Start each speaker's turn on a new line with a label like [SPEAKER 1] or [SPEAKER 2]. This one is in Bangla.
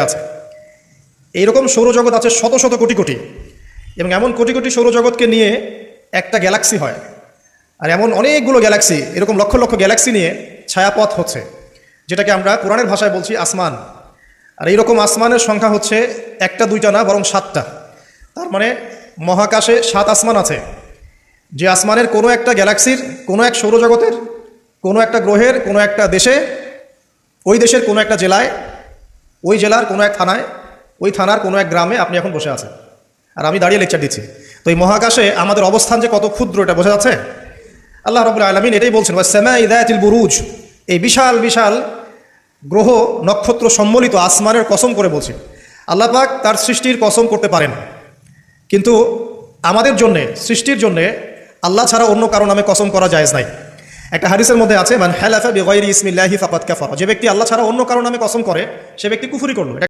[SPEAKER 1] আছে। এইরকম সৌরজগৎ আছে শত শত কোটি কোটি। এবং এমন কোটি কোটি সৌরজগৎকে নিয়ে একটা গ্যালাক্সি হয়। আর এমন অনেকগুলো গ্যালাক্সি, এরকম লক্ষ লক্ষ গ্যালাক্সি নিয়ে ছায়াপথ হচ্ছে, যেটাকে আমরা কোরআনের ভাষায় বলছি আসমান। আর এইরকম আসমানের সংখ্যা হচ্ছে একটা, দুইটা না, বরং সাতটা। তার মানে মহাকাশে সাত আসমান আছে। যে আসমানের কোনো একটা গ্যালাক্সির, কোনো এক সৌরজগতের, কোনো একটা গ্রহের, কোনো একটা দেশে, ওই দেশের কোনো একটা জেলায় ওই জেলার কোনো এক থানায়, ওই থানার কোনো এক গ্রামে আপনি এখন বসে আছেন। আর আমি দাঁড়িয়ে লেকচার দিচ্ছি। তো এই মহাকাশে আমাদের অবস্থান যে কত ক্ষুদ্র এটা বোঝা যাচ্ছে? আল্লাহ রবুল্লা আলমিন এটাই বলছেন সেমা ইদায়াতিল বুরুজ। এই বিশাল বিশাল গ্রহ নক্ষত্র সম্বলিত আসমানের কসম করে বলছেন আল্লাহ পাক তার সৃষ্টির কসম করতে পারেন। কিন্তু আমাদের জন্যে, সৃষ্টির জন্যে আল্লাহ ছাড়া অন্য কারও নামে কসম করা যায় নাই। একটা হাদিসের মধ্যে আছে মানে হ্যালাফা বেগৈরি ইসমিল্লাহি ফাকাত কাফারা। যে ব্যক্তি আল্লাহ ছাড়া অন্য কারও নামে কসম করে, সে ব্যক্তি কুফুরি করল।